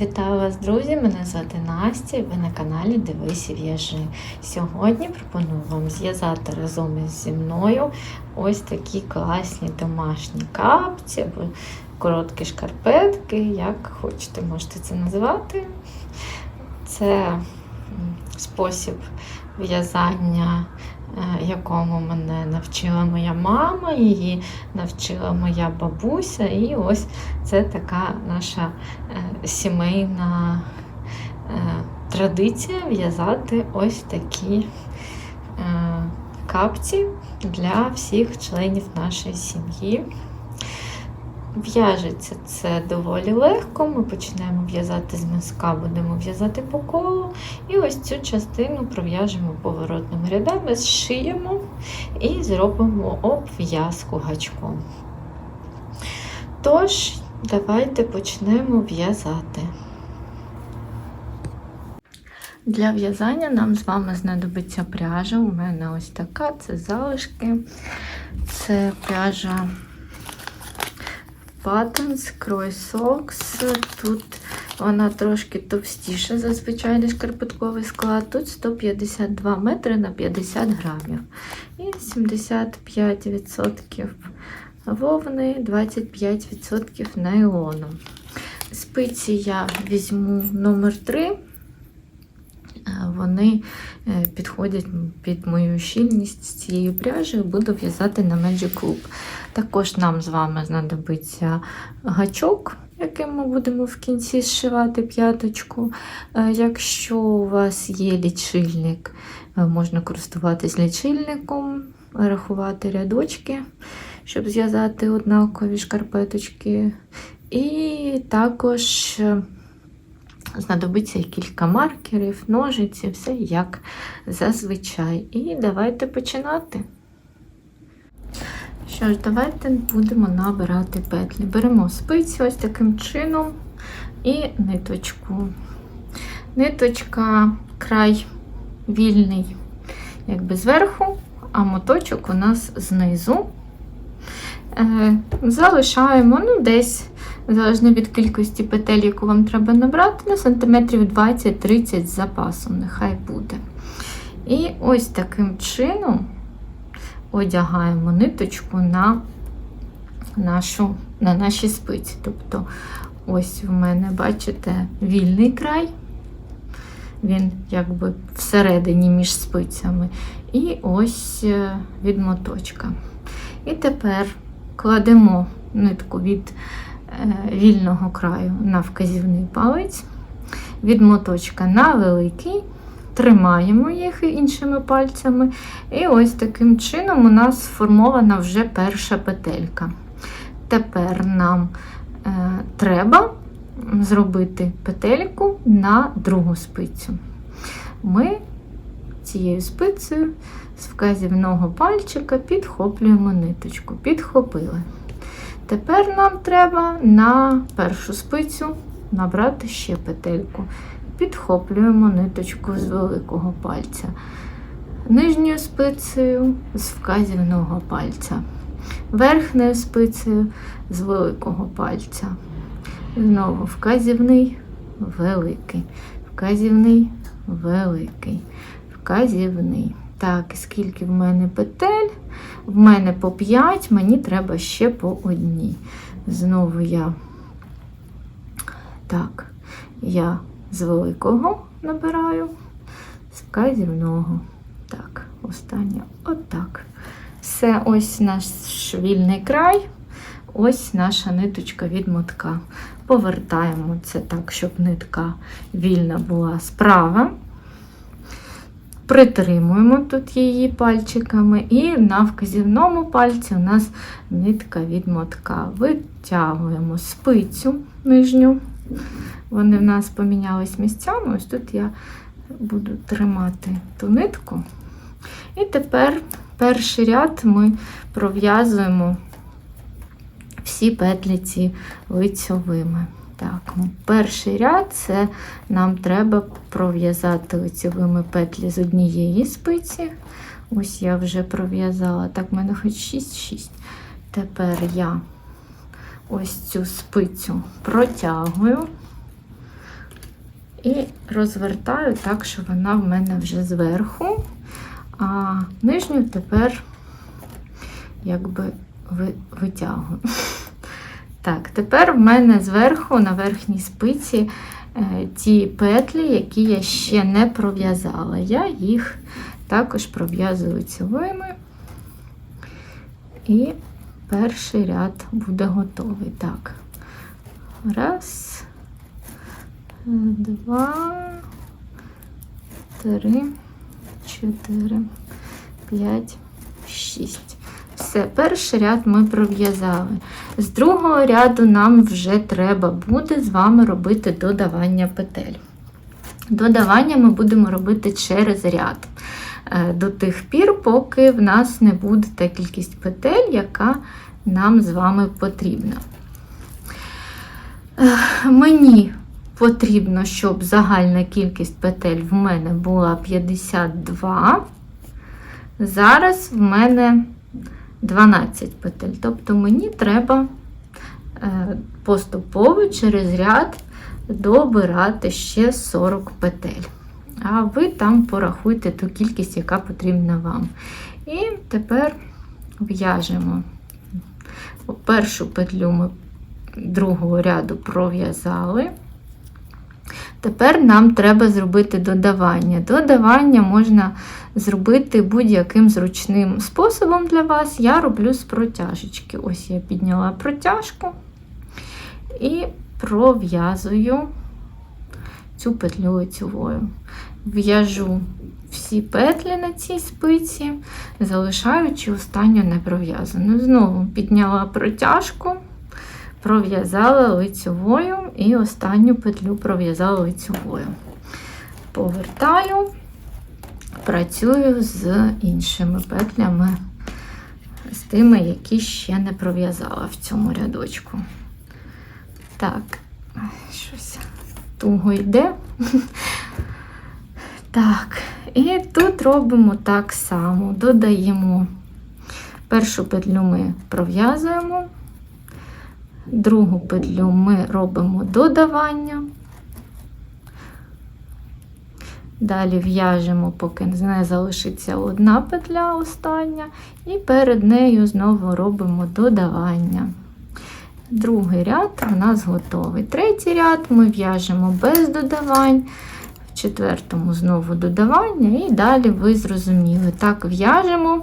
Вітаю вас, друзі! Мене звати Настя і ви на каналі Дивись в'яжи. Сьогодні пропоную вам зв'язати разом із зі мною ось такі класні домашні капці або короткі шкарпетки, як хочете, можете це називати. Це спосіб в'язання, якому мене навчила моя мама, її навчила моя бабуся, і ось це така наша е, сімейна е, традиція в'язати ось такі е, капці для всіх членів нашої сім'ї. В'яжеться це доволі легко. Ми починаємо в'язати з миска, будемо в'язати по колу. І ось цю частину пров'яжемо поворотними рядами, зшиємо і зробимо обв'язку гачком. Тож, давайте почнемо в'язати. Для в'язання нам з вами знадобиться пряжа. У мене ось така, це залишки. Це пряжа Patterns Croy Socks. Тут вона трошки товстіша за звичайний шкарпетковий склад. Тут 152 метри на 50 грамів. І 75% вовни, 25% нейлону. Спиці я візьму номер 3. Вони е, підходять під мою щільність з цією пряжею, буду в'язати на Magic Loop. Також нам з вами знадобиться гачок, яким ми будемо в кінці зшивати п'яточку. Е, Якщо у вас є лічильник, е, можна користуватись лічильником, рахувати рядочки, щоб зв'язати однакові шкарпеточки. І також знадобиться кілька маркерів, ножиці, все як зазвичай. І давайте починати. Що ж, давайте будемо набирати петлі. Беремо спиці ось таким чином і ниточку. Ниточка край вільний, якби зверху, а моточок у нас знизу. Е, залишаємо ну, десь, залежно від кількості петель, яку вам треба набрати, на сантиметрів 20-30 з запасом, нехай буде. І ось таким чином одягаємо ниточку на нашу, на наші спиці. Тобто, ось в мене, бачите, вільний край, він якби всередині між спицями. І ось е, від моточка. І тепер кладемо нитку від вільного краю на вказівний палець, від моточка на великий, тримаємо їх іншими пальцями. І ось таким чином у нас сформована вже перша петелька. Тепер нам е, треба зробити петельку на другу спицю. Ми цією спицею з вказівного пальчика підхоплюємо ниточку. Підхопили. Тепер нам треба на першу спицю набрати ще петельку. Підхоплюємо ниточку з великого пальця. Нижньою спицею з вказівного пальця. Верхньою спицею з великого пальця. Знову вказівний, великий, вказівний, великий, вказівний. Так, скільки в мене петель? В мене по 5, мені треба ще по одній. Знову я так, я з великого набираю, з вказівного. Так, останнє отак. Все, ось наш вільний край, ось наша ниточка від мотка. Повертаємо це так, щоб нитка вільна була справа. Притримуємо тут її пальчиками, і на вказівному пальці у нас нитка від мотка. Витягуємо спицю нижню. Вони в нас помінялись місцями. Ось тут я буду тримати ту нитку. І тепер перший ряд ми пров'язуємо всі петлі ці лицьовими. Так, перший ряд це нам треба пров'язати лицьовими петлі з однієї спиці. Ось я вже пров'язала. Так, в мене хоч 6-6. Тепер я ось цю спицю протягую, І розвертаю так, що вона в мене вже зверху, а нижню тепер якби витягую. Так, тепер в мене зверху на верхній спиці е, ті петлі, які я ще не пров'язала. Я їх також пров'язую цілими. І перший ряд буде готовий. Так. Раз, два, три, чотири, п'ять, шість. Все, перший ряд ми пров'язали. З другого ряду нам вже треба буде з вами робити додавання петель. Додавання ми будемо робити через ряд. Е, До тих пір, поки в нас не буде та кількість петель, яка нам з вами потрібна. Е, Мені потрібно, щоб загальна кількість петель в мене була 52. Зараз в мене 12 петель. Тобто мені треба е, поступово через ряд добирати ще 40 петель. А ви там порахуйте ту кількість, яка потрібна вам. І тепер в'яжемо першу петлю ми другого ряду пров'язали. Тепер нам треба зробити додавання. Додавання можна зробити будь-яким зручним способом для вас. Я роблю з протяжечки. Ось я підняла протяжку і пров'язую цю петлю лицьовою. В'яжу всі петлі на цій спиці, залишаючи останню не пров'язану. Знову підняла протяжку, пров'язала лицьовою і останню петлю пров'язала лицьовою. Повертаю, працюю з іншими петлями, з тими, які ще не пров'язала в цьому рядочку. Так, щось туго йде. Так, і тут робимо так само, додаємо першу петлю ми пров'язуємо, другу петлю ми робимо додавання. Далі в'яжемо, поки не залишиться одна петля остання, і перед нею знову робимо додавання. Другий ряд у нас готовий. Третій ряд ми в'яжемо без додавань, в четвертому знову додавання, і далі ви зрозуміли. Так в'яжемо,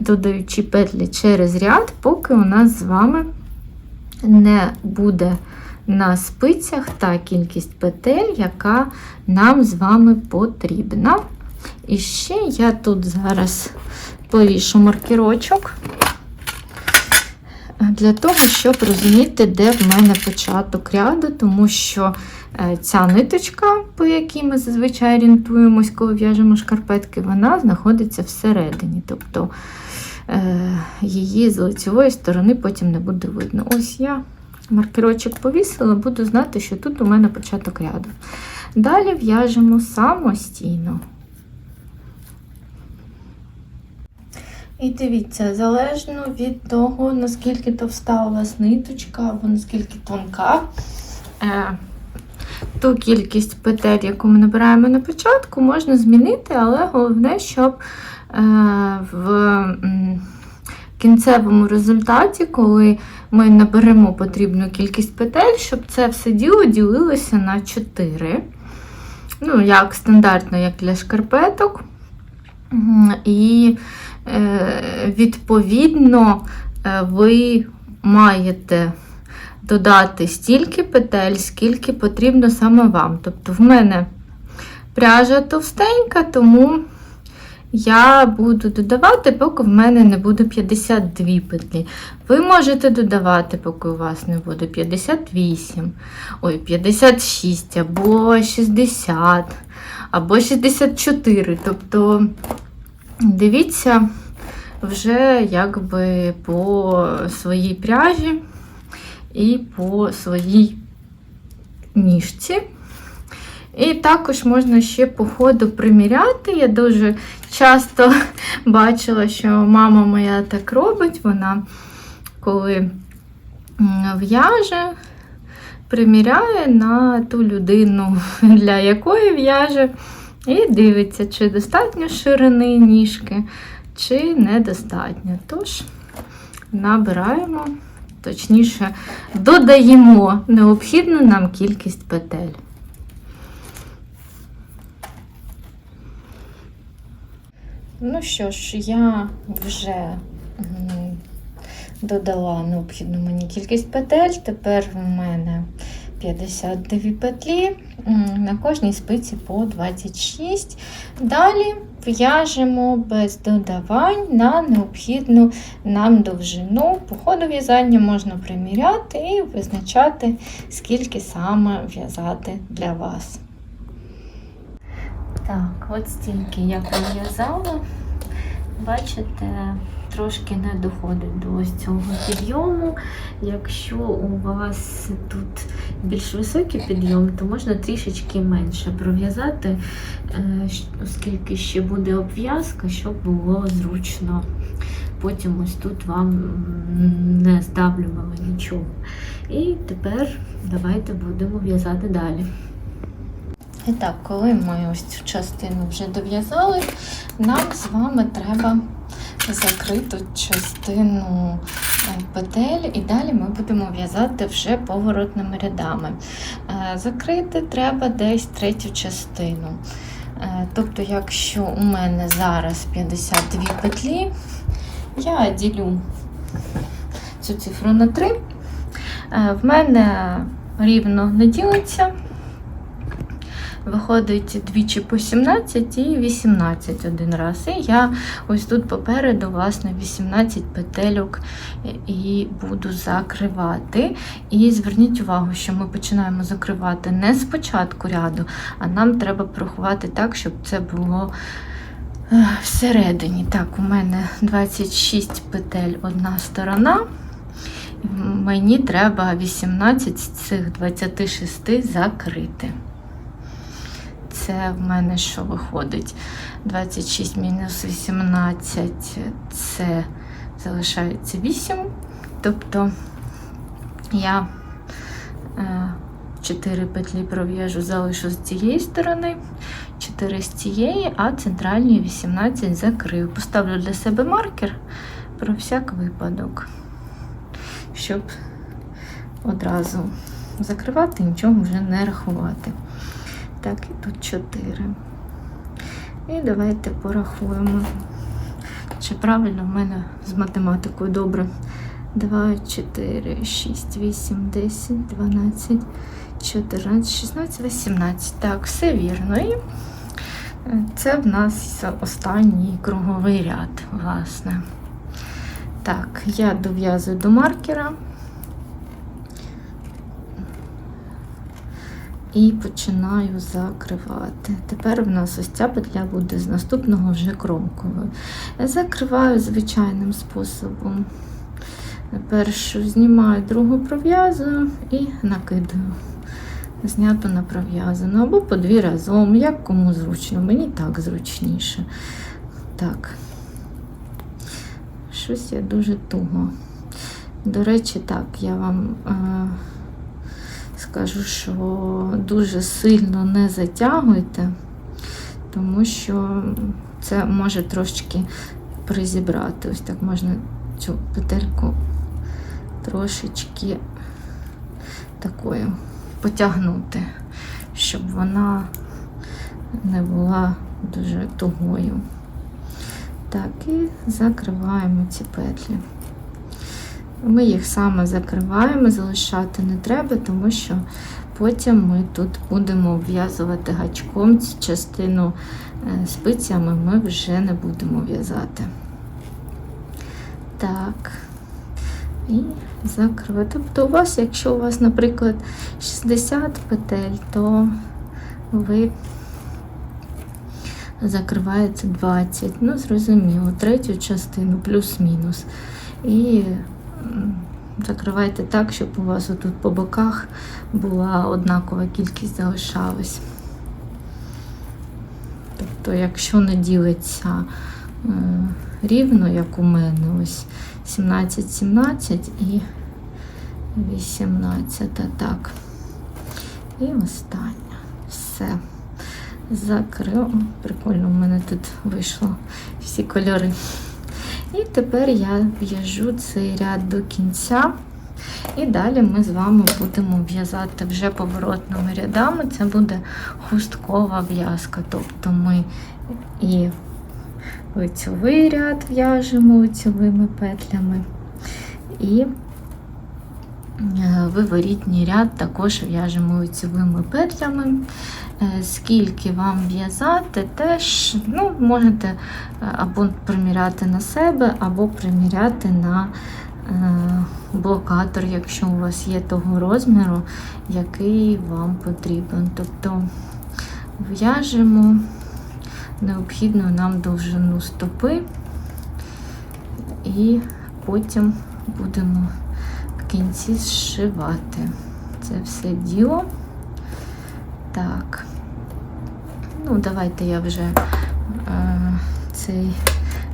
додаючи петлі через ряд, поки у нас з вами не буде на спицях та кількість петель, яка нам з вами потрібна. І ще я тут зараз повішу маркерочок для того, щоб розуміти, де в мене початок ряду, тому що е, ця ниточка, по якій ми зазвичай орієнтуємось, коли в'яжемо шкарпетки, вона знаходиться всередині. Тобто е, її з лицевої сторони потім не буде видно. Ось я маркерочок повісила, буду знати, що тут у мене початок ряду. Далі в'яжемо самостійно. І дивіться, залежно від того, наскільки товста у вас ниточка або наскільки тонка, е, ту кількість петель, яку ми набираємо на початку, можна змінити, але головне, щоб е, в кінцевому результаті, коли ми наберемо потрібну кількість петель, щоб це все діло ділилося на 4. Ну, як стандартно, як для шкарпеток. І Е, відповідно, е, ви маєте додати стільки петель, скільки потрібно саме вам. Тобто, в мене пряжа товстенька, тому я буду додавати, поки в мене не буде 52 петлі. Ви можете додавати, поки у вас не буде 58, ой, 56, або 60, або 64. Тобто. Дивіться вже якби по своїй пряжі і по своїй ніжці. І також можна ще по ходу приміряти. Я дуже часто бачила, що мама моя так робить, вона коли в'яже, приміряє на ту людину, для якої в'яже, і дивиться, чи достатньо ширини ніжки, чи недостатньо. Тож набираємо, точніше, додаємо необхідну нам кількість петель. Ну що ж, я вже додала необхідну мені кількість петель. Тепер в мене 52 петлі, на кожній спиці по 26. Далі в'яжемо без додавань на необхідну нам довжину. По ходу в'язання можна приміряти і визначати, скільки саме в'язати для вас. Так, от стільки я пров'язала. Бачите, трошки не доходить до ось цього підйому. Якщо у вас тут більш високий підйом, то можна трішечки менше пров'язати, е, оскільки ще буде обв'язка, щоб було зручно. Потім ось тут вам не здавлювало нічого. І тепер давайте будемо в'язати далі. І так, коли ми ось цю частину вже дов'язали, нам з вами треба закриту частину е, петель, і далі ми будемо в'язати вже поворотними рядами. Е, Закрити треба десь третю частину. Е, Тобто, якщо у мене зараз 52 петлі, я ділю цю цифру на 3. Е, В мене рівно не ділиться. Виходить двічі по 17 і 18 один раз. І я ось тут попереду, власне, 18 петельок і буду закривати. І зверніть увагу, що ми починаємо закривати не з початку ряду, а нам треба порахувати так, щоб це було е, всередині. Так, у мене 26 петель одна сторона. Мені треба 18 з цих 26 закрити. Це в мене що виходить? 26 мінус 18 це залишається 8. Тобто я 4 петлі пров'яжу, залишу з цієї сторони, 4 з цієї, а центральні 18 закрию. Поставлю для себе маркер про всяк випадок, щоб одразу закривати, нічого вже не рахувати. Так, і тут 4. І давайте порахуємо. Чи правильно в мене з математикою добре. 2, 4, 6, 8, 10, 12, 14, 16, 18. Так, все вірно. І це в нас останній круговий ряд, власне. Так, я дов'язую до маркера. І починаю закривати. Тепер в нас ось ця петля буде з наступного вже кромковою. Я закриваю звичайним способом. Першу знімаю, другу пров'язую і накидаю. Знято на пров'язану. Або по дві разом, як кому зручно. Мені так зручніше. Так. Щось я дуже туго. До речі, так, я вам. Е скажу, що дуже сильно не затягуйте, тому що це може трошки призібрати. Ось так можна цю петельку трошечки такою потягнути, щоб вона не була дуже тугою. Так, і закриваємо ці петлі. Ми їх саме закриваємо, залишати не треба, тому що потім ми тут будемо в'язувати гачком цю частину е, спицями ми вже не будемо в'язати. Так. І закривати. Тобто у вас, якщо у вас, наприклад, 60 петель, то ви закриваєте 20. Ну, зрозуміло, третю частину плюс-мінус. І закривайте так, щоб у вас отут по боках була однакова кількість залишалась. Тобто, якщо не ділиться е, рівно, як у мене, ось 17, 17 і 18, так. І остання. Все. Закрив. Прикольно, в мене тут вийшло всі кольори. І тепер я в'яжу цей ряд до кінця. І далі ми з вами будемо в'язати вже поворотними рядами. Це буде хусткова в'язка. Тобто ми і лицьовий ряд в'яжемо лицьовими петлями. І е, виворітній ряд також в'яжемо лицьовими петлями. Е, Скільки вам в'язати, теж ну, можете е, або приміряти на себе, або приміряти на е, блокатор, якщо у вас є того розміру, який вам потрібен. Тобто в'яжемо необхідну нам довжину стопи, і потім будемо в кінці зшивати це все діло. Так. Ну, давайте я вже е, цей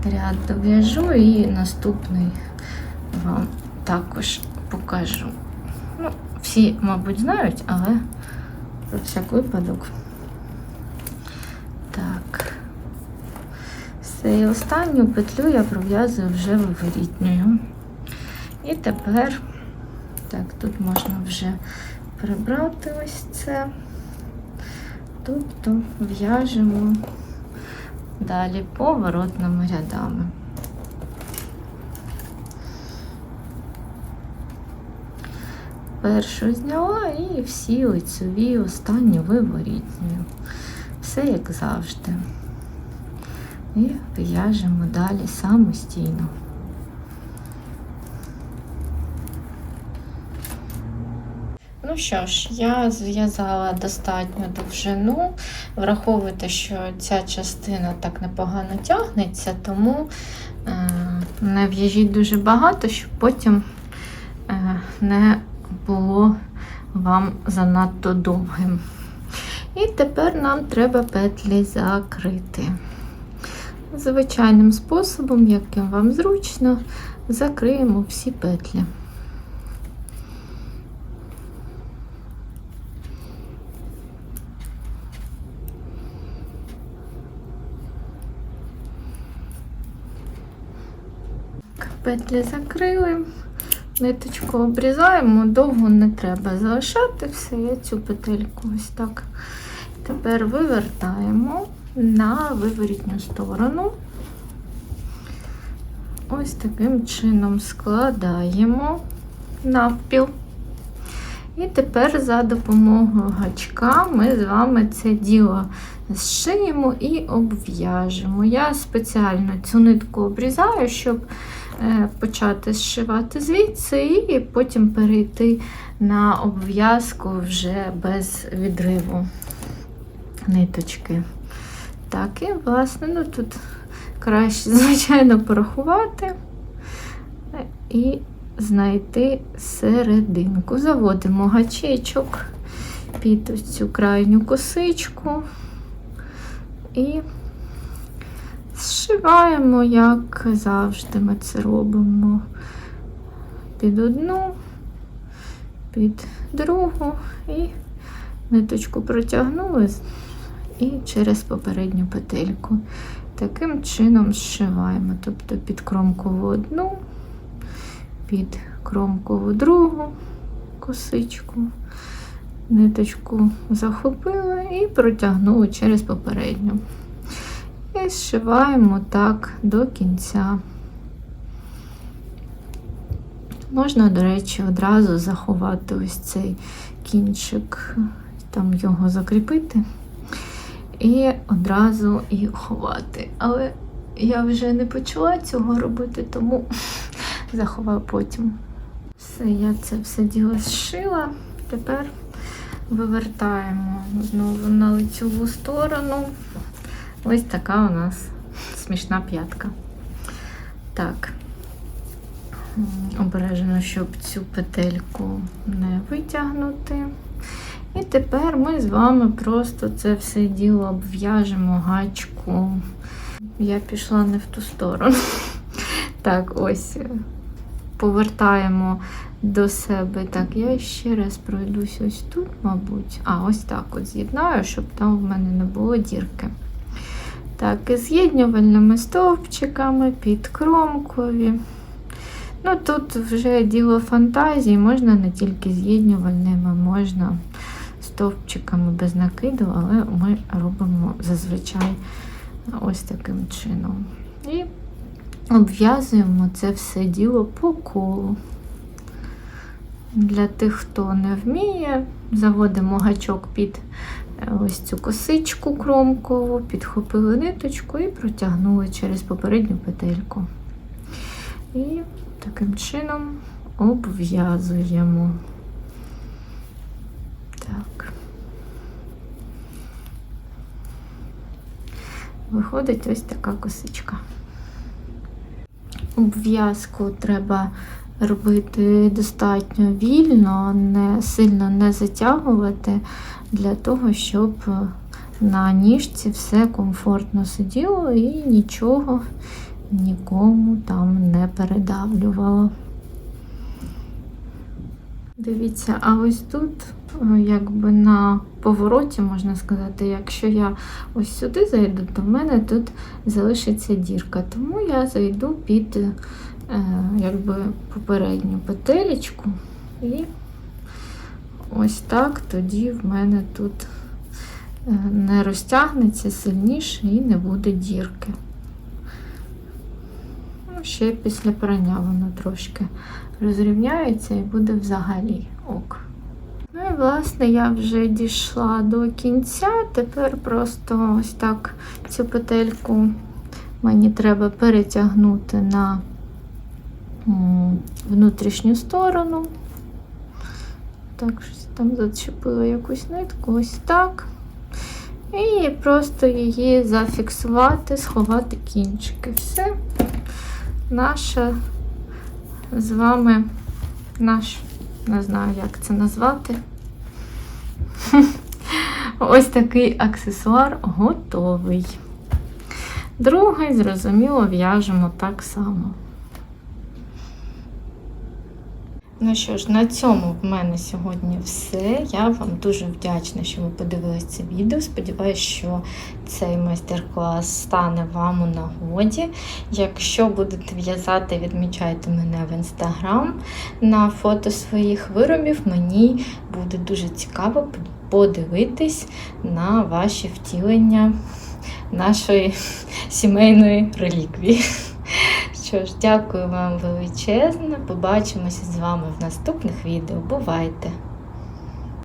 ряд дов'яжу і наступний вам також покажу. Ну, всі, мабуть, знають, але про всяк випадок. Так. Все, останню петлю я пров'язую вже виворітньою. І тепер, так, тут можна вже прибрати ось це. Тобто в'яжемо далі поворотними рядами. Першу зняла і всі лицеві, останні виворітньою. Все як завжди. І в'яжемо далі самостійно. Що ж, я зв'язала достатньо довжину. Враховуйте, що ця частина так непогано тягнеться, тому е, не в'яжіть дуже багато, щоб потім е, не було вам занадто довгим. І тепер нам треба петлі закрити. Звичайним способом, яким вам зручно, закриємо всі петлі. Петлі закрили, ниточку обрізаємо, довго не треба залишати все, я цю петельку ось так. Тепер вивертаємо на виворітню сторону. Ось таким чином складаємо навпіл. І тепер за допомогою гачка ми з вами це діло зшиємо і обв'яжемо. Я спеціально цю нитку обрізаю, щоб почати зшивати звідси, і потім перейти на обв'язку вже без відриву ниточки. Так, і, власне, ну тут краще, звичайно, порахувати і знайти серединку. Заводимо гачечок під ось цю крайню косичку і зшиваємо, як завжди, ми це робимо під одну, під другу і ниточку протягнули і через попередню петельку. Таким чином зшиваємо, тобто під кромкову одну, під кромкову другу косичку, ниточку захопили і протягнули через попередню. І зшиваємо так до кінця. Можна, до речі, одразу заховати ось цей кінчик, там його закріпити і одразу і ховати. Але я вже не почала цього робити, тому заховаю потім. Все, я це все діло зшила. Тепер вивертаємо знову на лицьову сторону. Ось така у нас смішна п'ятка. Так, обережно, щоб цю петельку не витягнути. І тепер ми з вами просто це все діло обв'яжемо гачком. Я пішла не в ту сторону. Так, ось повертаємо до себе. Так, я ще раз пройдусь ось тут, мабуть. А, ось так от з'єднаю, щоб там в мене не було дірки. Так, і з'єднювальними стовпчиками під кромкові. Ну, тут вже діло фантазії, можна не тільки з'єднювальними, можна стовпчиками без накиду, але ми робимо зазвичай ось таким чином. І обв'язуємо це все діло по колу. Для тих, хто не вміє, заводимо гачок під ось цю косичку кромкову, підхопили ниточку і протягнули через попередню петельку. І таким чином обв'язуємо. Так. Виходить ось така косичка. Обв'язку треба робити достатньо вільно, не сильно не затягувати, для того, щоб на ніжці все комфортно сиділо і нічого нікому там не передавлювало. Дивіться, а ось тут, якби на повороті, можна сказати, якщо я ось сюди зайду, то в мене тут залишиться дірка. Тому я зайду під якби попередню петелечку і ось так тоді в мене тут е, не розтягнеться сильніше і не буде дірки. Ну, ще після прання воно трошки розрівняється і буде взагалі ок. Ну і власне я вже дійшла до кінця. Тепер просто ось так цю петельку мені треба перетягнути на внутрішню сторону. Так, щось там зачепила якусь нитку, ось так. І просто її зафіксувати, сховати кінчики. Все. Наша з вами наш, не знаю, як це назвати. Ось такий аксесуар готовий. Другий, зрозуміло, в'яжемо так само. Ну що ж, на цьому в мене сьогодні все. Я вам дуже вдячна, що ви подивилися це відео. Сподіваюсь, що цей майстер-клас стане вам у нагоді. Якщо будете в'язати, відмічайте мене в інстаграм на фото своїх виробів. Мені буде дуже цікаво подивитись на ваші втілення нашої сімейної реліквії. Що ж, дякую вам величезно. Побачимося з вами в наступних відео. Бувайте!